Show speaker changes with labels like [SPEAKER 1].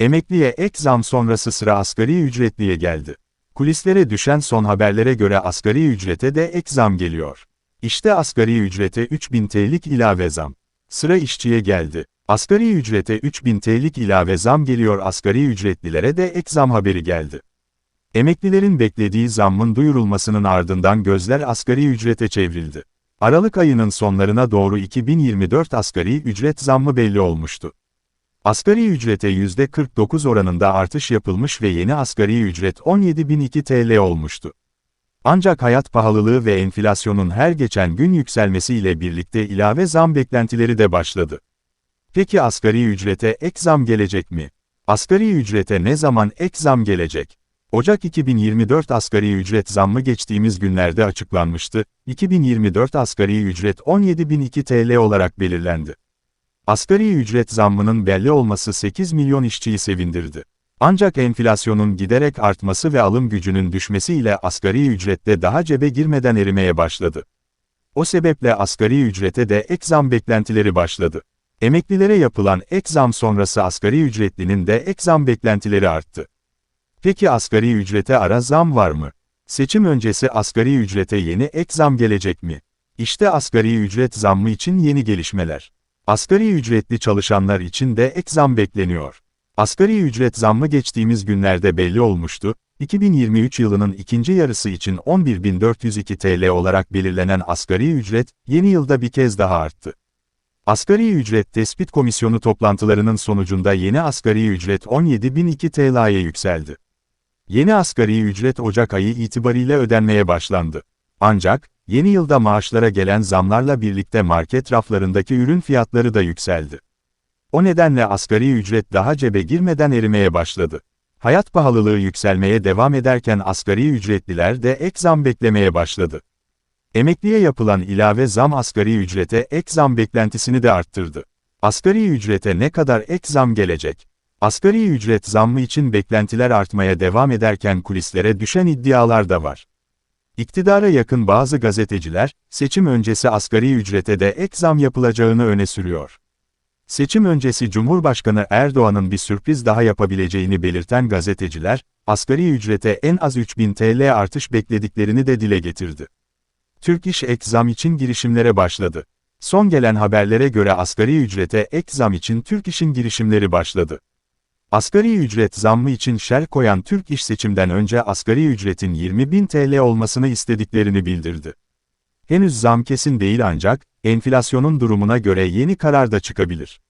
[SPEAKER 1] Emekliye ek zam sonrası sıra asgari ücretliye geldi. Kulislere düşen son haberlere göre asgari ücrete de ek zam geliyor. İşte asgari ücrete 3000 TL'lik ilave zam. Sıra işçiye geldi. Asgari ücrete 3000 TL'lik ilave zam geliyor asgari ücretlilere de ek zam haberi geldi. Emeklilerin beklediği zammın duyurulmasının ardından gözler asgari ücrete çevrildi. Aralık ayının sonlarına doğru 2024 asgari ücret zammı belli olmuştu. Asgari ücrete %49 oranında artış yapılmış ve yeni asgari ücret 17.002 TL olmuştu. Ancak hayat pahalılığı ve enflasyonun her geçen gün yükselmesiyle birlikte ilave zam beklentileri de başladı. Peki asgari ücrete ek zam gelecek mi? Asgari ücrete ne zaman ek zam gelecek? Ocak 2024 asgari ücret zammı geçtiğimiz günlerde açıklanmıştı. 2024 asgari ücret 17.002 TL olarak belirlendi. Asgari ücret zammının belli olması 8 milyon işçiyi sevindirdi. Ancak enflasyonun giderek artması ve alım gücünün düşmesiyle asgari ücrette daha cebe girmeden erimeye başladı. O sebeple asgari ücrete de ek zam beklentileri başladı. Emeklilere yapılan ek zam sonrası asgari ücretlinin de ek zam beklentileri arttı. Peki asgari ücrete ara zam var mı? Seçim öncesi asgari ücrete yeni ek zam gelecek mi? İşte asgari ücret zammı için yeni gelişmeler. Asgari ücretli çalışanlar için de ek zam bekleniyor. Asgari ücret zammı geçtiğimiz günlerde belli olmuştu, 2023 yılının ikinci yarısı için 11.402 TL olarak belirlenen asgari ücret, yeni yılda bir kez daha arttı. Asgari ücret tespit komisyonu toplantılarının sonucunda yeni asgari ücret 17.002 TL'ye yükseldi. Yeni asgari ücret Ocak ayı itibariyle ödenmeye başlandı. Ancak, yeni yılda maaşlara gelen zamlarla birlikte market raflarındaki ürün fiyatları da yükseldi. O nedenle asgari ücret daha cebe girmeden erimeye başladı. Hayat pahalılığı yükselmeye devam ederken asgari ücretliler de ek zam beklemeye başladı. Emekliye yapılan ilave zam asgari ücrete ek zam beklentisini de arttırdı. Asgari ücrete ne kadar ek zam gelecek? Asgari ücret zammı için beklentiler artmaya devam ederken kulislere düşen iddialar da var. İktidara yakın bazı gazeteciler, seçim öncesi asgari ücrete de ek zam yapılacağını öne sürüyor. Seçim öncesi Cumhurbaşkanı Erdoğan'ın bir sürpriz daha yapabileceğini belirten gazeteciler, asgari ücrete en az 3000 TL artış beklediklerini de dile getirdi. Türk İş ek zam için girişimlere başladı. Son gelen haberlere göre asgari ücrete ek zam için Türk İş'in girişimleri başladı. Asgari ücret zammı için şer koyan Türk İş seçimden önce asgari ücretin 20.000 TL olmasını istediklerini bildirdi. Henüz zam kesin değil ancak, enflasyonun durumuna göre yeni karar da çıkabilir.